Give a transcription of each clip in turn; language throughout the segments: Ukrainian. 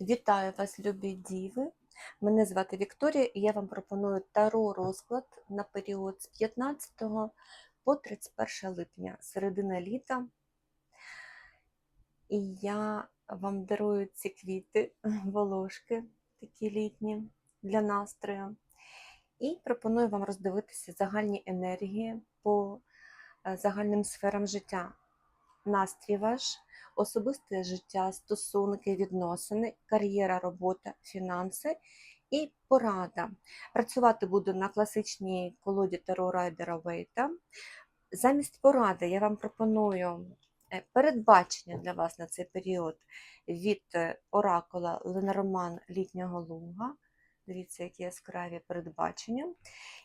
Вітаю вас, любі діви! Мене звати Вікторія і я вам пропоную таро розклад на період з 15 по 31 липня, середина літа. І я вам дарую ці квіти, волошки такі літні для настрою. І пропоную вам роздивитися загальні енергії по е, загальним сферам життя. Настрій ваш, особисте життя, стосунки, відносини, кар'єра, робота, фінанси і порада. Працювати буду на класичній колоді Таро Райдера Вейта. Замість поради я вам пропоную е, передбачення для вас на цей період від е, оракула Ленорман Літнього Лунга. Дивіться, які яскраві передбачення.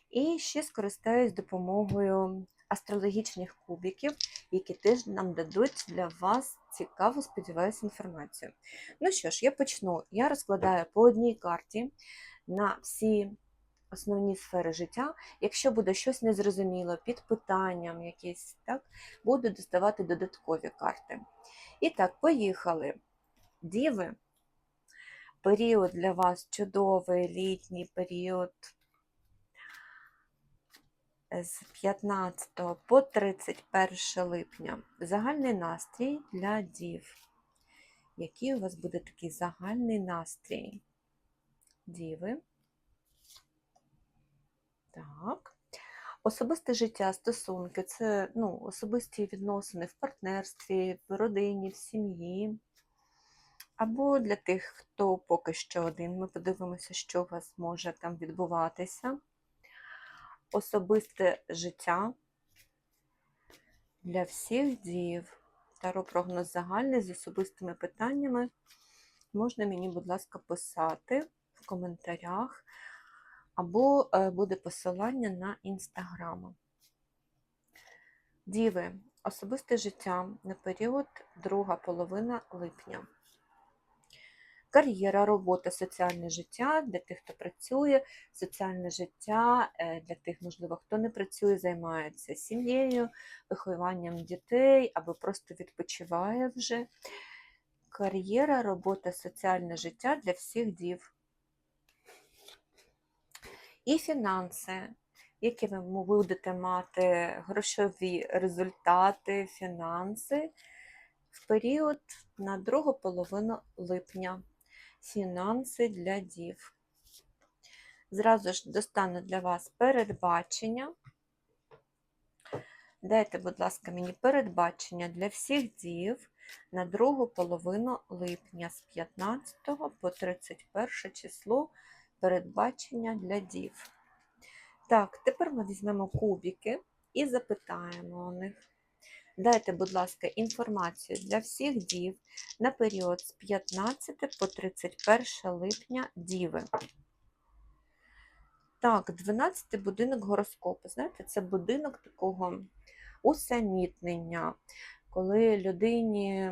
І ще скористаюсь допомогою астрологічних кубиків, які теж нам дадуть для вас цікаву, сподіваюся, інформацію. Ну що ж, я почну. Я розкладаю по одній карті на всі основні сфери життя. Якщо буде щось незрозуміло, під питанням якесь, так, буду доставати додаткові карти. І так, поїхали. Діви. Період для вас чудовий літній період з 15 по 31 липня. Загальний настрій для дів. Який у вас буде такий загальний настрій? Діви. Так. Особисте життя, стосунки це ну, особисті відносини в партнерстві, в родині, в сім'ї. Або для тих, хто поки що один. Ми подивимося, що у вас може там відбуватися особисте життя для всіх дів. Таро прогноз загальний з особистими питаннями. Можна мені, будь ласка, писати в коментарях, або е, буде посилання на інстаграм. Діви, особисте життя на період друга половина липня кар'єра, робота, соціальне життя для тих, хто працює, соціальне життя е, для тих, можливо, хто не працює, займається сім'єю, вихованням дітей або просто відпочиває вже. Кар'єра, робота, соціальне життя для всіх дів. І фінанси, які ви будете мати грошові результати, фінанси в період на другу половину липня фінанси для дів. Зразу ж достану для вас передбачення. Дайте, будь ласка, мені передбачення для всіх дів на другу половину липня з 15 по 31 число передбачення для дів. Так, тепер ми візьмемо кубики і запитаємо у них. Дайте, будь ласка, інформацію для всіх дів на період з 15 по 31 липня діви. Так, 12 будинок гороскопу. Знаєте, це будинок такого усамітнення, коли людині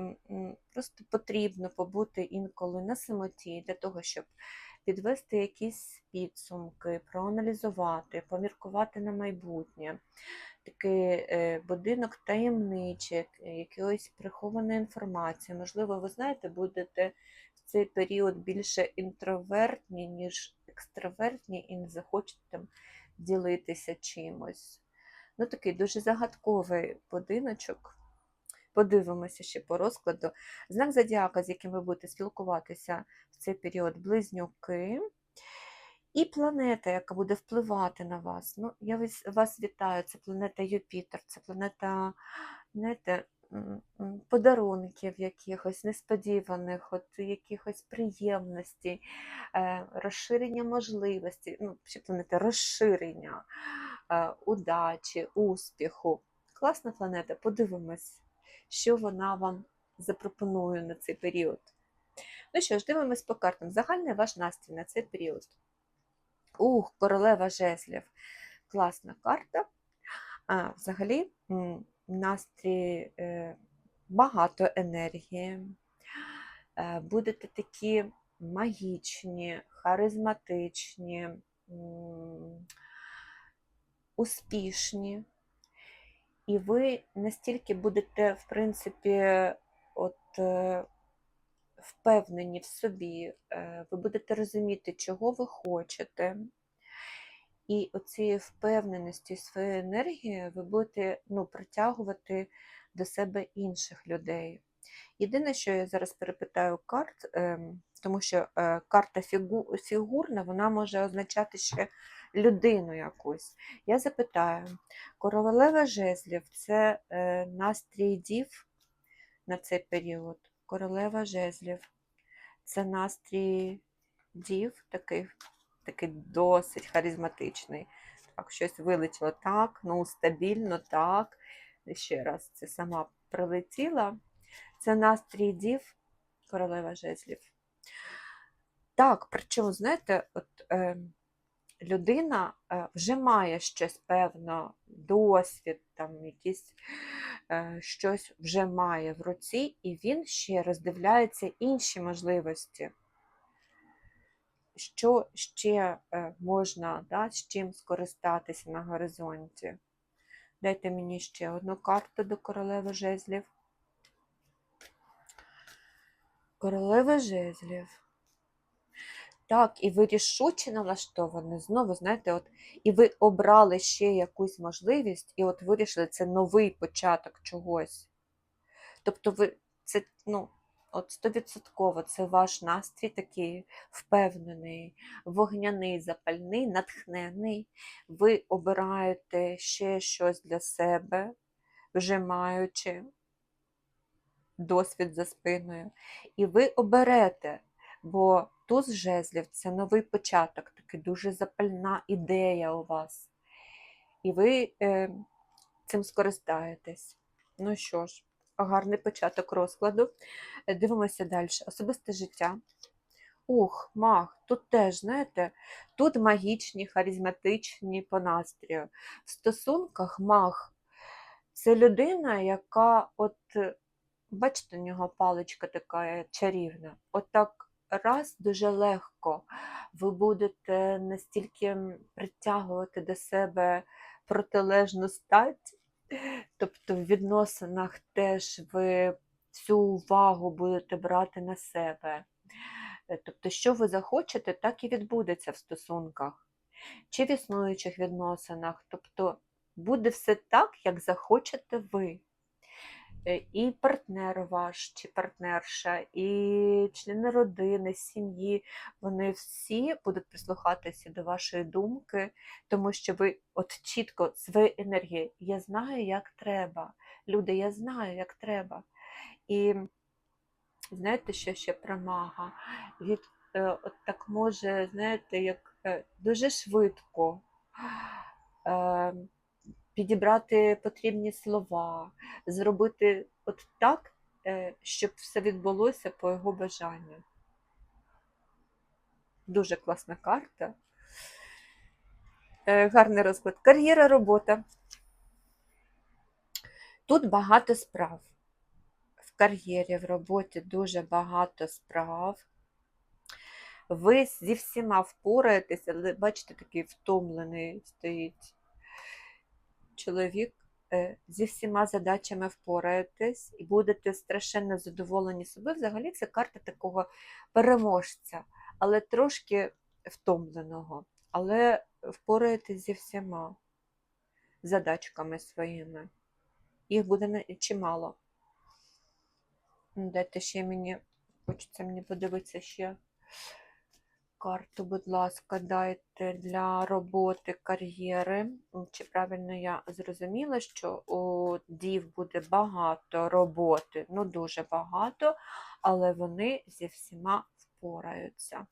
просто потрібно побути інколи на самоті для того, щоб підвести якісь підсумки, проаналізувати, поміркувати на майбутнє такий е, будинок таємничок, якоїсь прихованої інформації. Можливо, ви знаєте, будете в цей період більше інтровертні, ніж екстравертні, і не захочете ділитися чимось. Ну, такий дуже загадковий будиночок. Подивимося ще по розкладу. Знак зодіака, з яким ви будете спілкуватися в цей період, близнюки. І планета, яка буде впливати на вас. Ну, Я вас вітаю, це планета Юпітер, це планета знаєте, подарунків якихось несподіваних, от якихось приємностей, е, розширення можливостей, ну, ще планета розширення, е, удачі, успіху. Класна планета, подивимось, що вона вам запропонує на цей період. Ну що ж, дивимось по картам. Загальний ваш настрій на цей період. Ух, королева жезлів. Класна карта. А, Взагалі, настрій е, багато енергії. Е, будете такі магічні, харизматичні, успішні. І ви настільки будете, в принципі, от е, впевнені в собі, е, ви будете розуміти, чого ви хочете. І оцією впевненістю своєю енергією ви будете ну, притягувати до себе інших людей. Єдине, що я зараз перепитаю карт, ем, тому що е, карта фігу, фігурна, вона може означати ще людину якусь. Я запитаю, королева жезлів це е, настрій дів на цей період. Королева жезлів це настрій дів, такий, такий досить харизматичний. Так, щось вилетіло так, ну стабільно, так. Ще раз, це сама прилетіла. Це настрій дів, королева жезлів. Так, причому, знаєте, от е, людина вже має щось певно, досвід, там якісь е, щось вже має в руці, і він ще роздивляється інші можливості. Що ще е, можна, да, з чим скористатися на горизонті? Дайте мені ще одну карту до королеви жезлів. Королева жезлів. Так, і ви рішуче налаштовані. Знову, знаєте, от, і ви обрали ще якусь можливість, і от вирішили, це новий початок чогось. Тобто, ви це, ну, от стовідсотково, це ваш настрій такий впевнений, вогняний, запальний, натхнений. Ви обираєте ще щось для себе, вже маючи досвід за спиною. І ви оберете, бо туз жезлів це новий початок, такий дуже запальна ідея у вас. І ви е, цим скористаєтесь. Ну що ж, гарний початок розкладу. Е, Дивимося далі. Особисте життя. Ух, маг, тут теж, знаєте, тут магічні, харизматичні по настрію. В стосунках маг це людина, яка, от, бачите, у нього паличка така чарівна. Отак раз дуже легко ви будете настільки притягувати до себе протилежну стать, тобто в відносинах теж ви всю увагу будете брати на себе. Тобто, що ви захочете, так і відбудеться в стосунках, чи в існуючих відносинах. Тобто буде все так, як захочете ви. Е, І партнер ваш чи партнерша, і члени родини, сім'ї, вони всі будуть прислухатися до вашої думки, тому що ви от чітко своєю енергією, я знаю, як треба. Люди, я знаю, як треба. І знаєте, що ще про мага? Він е, от так може, знаєте, як е, дуже швидко. Підібрати потрібні слова, зробити от так, е, щоб все відбулося по його бажанню. Дуже класна карта. Е, Гарний розклад. Кар'єра, робота. Тут багато справ. В кар'єрі, в роботі дуже багато справ. Ви зі всіма впораєтеся, але бачите, такий втомлений стоїть чоловік е, зі всіма задачами впораєтесь і будете страшенно задоволені собою. Взагалі це карта такого переможця, але трошки втомленого. Але впораєтесь зі всіма задачками своїми. Їх буде чимало. Дайте ще мені, хочеться мені подивитися ще карту, будь ласка, дайте для роботи кар'єри. Чи правильно я зрозуміла, що у дів буде багато роботи, ну дуже багато, але вони зі всіма впораються.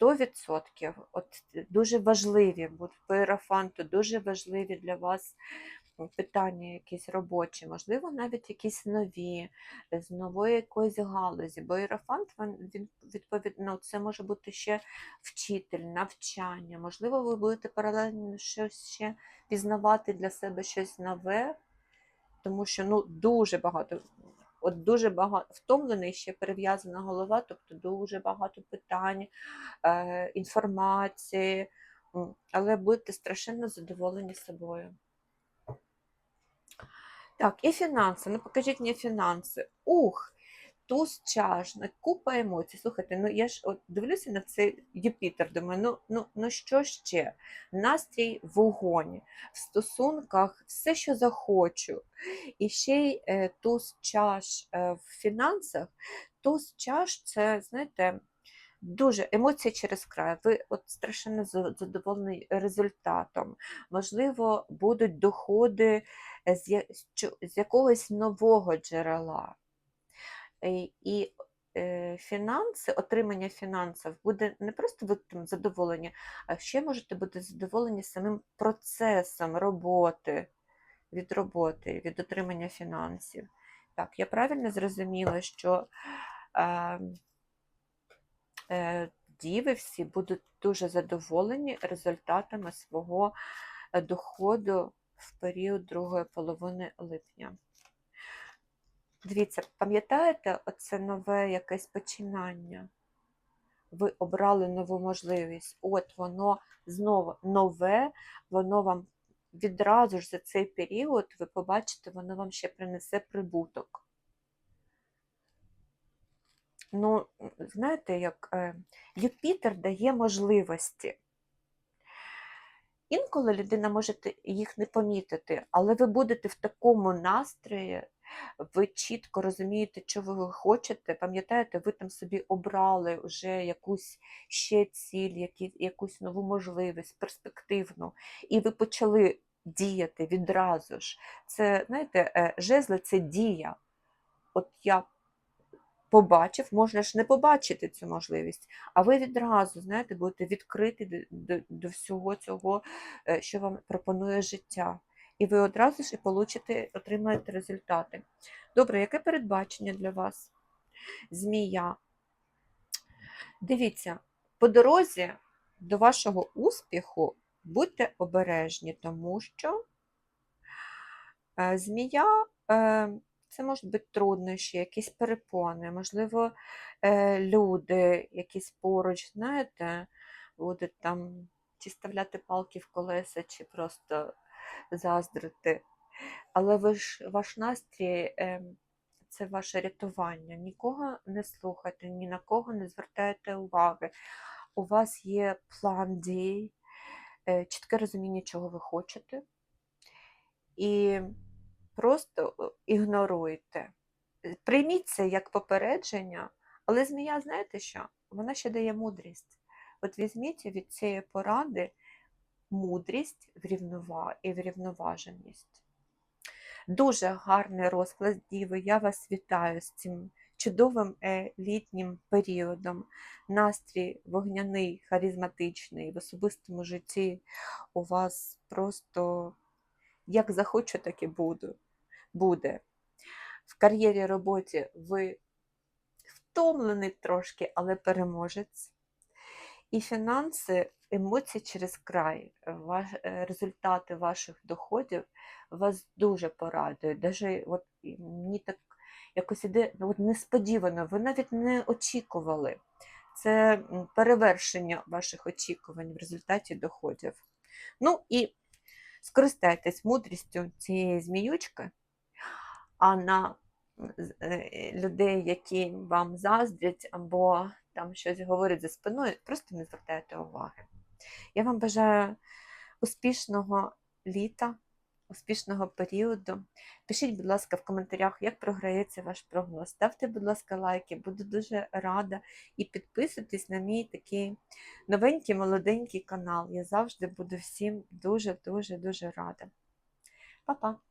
100%. От дуже важливі, по іерофанту, дуже важливі для вас питання якісь робочі, можливо, навіть якісь нові, з нової якоїсь галузі. Бо іерофант, він, він відповід... ну, це може бути ще вчитель, навчання. Можливо, ви будете паралельно щось ще пізнавати для себе щось нове, тому що ну, дуже багато. От дуже багато втомлений, ще перев'язана голова, тобто дуже багато питань, е, інформації, але будете страшенно задоволені собою. Так, і фінанси. Ну, покажіть мені фінанси. Ух, туз чаш, ну, купа емоцій. Слухайте, ну я ж от дивлюся на цей Юпітер, думаю, ну, ну, ну що ще? Настрій вогонь, в стосунках все, що захочу. І ще й е, туз чаш е, в фінансах. Туз чаш це, знаєте, дуже емоції через край. Ви от страшенно задоволені результатом. Можливо, будуть доходи з, з якогось нового джерела. І е, фінанси, отримання фінансів буде не просто ви там задоволені, а ще можете бути задоволені самим процесом роботи, від роботи, від отримання фінансів. Так, я правильно зрозуміла, що е, діви всі будуть дуже задоволені результатами свого е, доходу в період другої половини липня. Дивіться, пам'ятаєте, оце нове якесь починання? Ви обрали нову можливість. От воно знову нове, воно вам відразу ж за цей період, ви побачите, воно вам ще принесе прибуток. Ну, знаєте, як е, Юпітер дає можливості. Інколи людина може їх не помітити, але ви будете в такому настрої, ви чітко розумієте, що ви хочете. Пам'ятаєте, ви там собі обрали вже якусь ще ціль, якусь нову можливість, перспективну, і ви почали діяти відразу ж. Це, знаєте, е, жезли це дія. От я побачив, можна ж не побачити цю можливість, а ви відразу, знаєте, будете відкриті до, до, до всього цього, е, що вам пропонує життя. І ви одразу ж і получите, отримаєте результати. Добре, яке передбачення для вас? Змія. Дивіться, по дорозі до вашого успіху будьте обережні, тому що е, змія е, це можуть бути труднощі, якісь перепони, можливо, е, люди якісь поруч, знаєте, будуть там чи ставляти палки в колеса, чи просто заздрити. Але ви ж, ваш настрій е, це ваше рятування. Нікого не слухайте, ні на кого не звертайте уваги. У вас є план дій, е, чітке розуміння, чого ви хочете. І просто е, ігноруйте. Прийміть це як попередження, але змія, знаєте що? Вона ще дає мудрість. От візьміть від цієї поради мудрість і врівноваженість. Дуже гарний розклад Діви. Я вас вітаю з цим чудовим е, літнім періодом. Настрій вогняний, харизматичний, в особистому житті у вас просто як захочу, так і буду. Буде. В кар'єрі роботі ви втомлений трошки, але переможець. І фінанси, емоції через край, ваш, е, результати ваших доходів вас дуже порадують. Даже от мені так якось іде ну, от несподівано, ви навіть не очікували. Це перевершення ваших очікувань в результаті доходів. Ну і скористайтесь мудрістю цієї зміючки, а на е, людей, які вам заздрять або там щось говорять за спиною, просто не звертайте уваги. Я вам бажаю успішного літа, успішного періоду. Пишіть, будь ласка, в коментарях, як програється ваш прогноз. Ставте, будь ласка, лайки, буду дуже рада. І підписуйтесь на мій такий новенький молоденький канал. Я завжди буду всім дуже-дуже дуже рада. Па-па!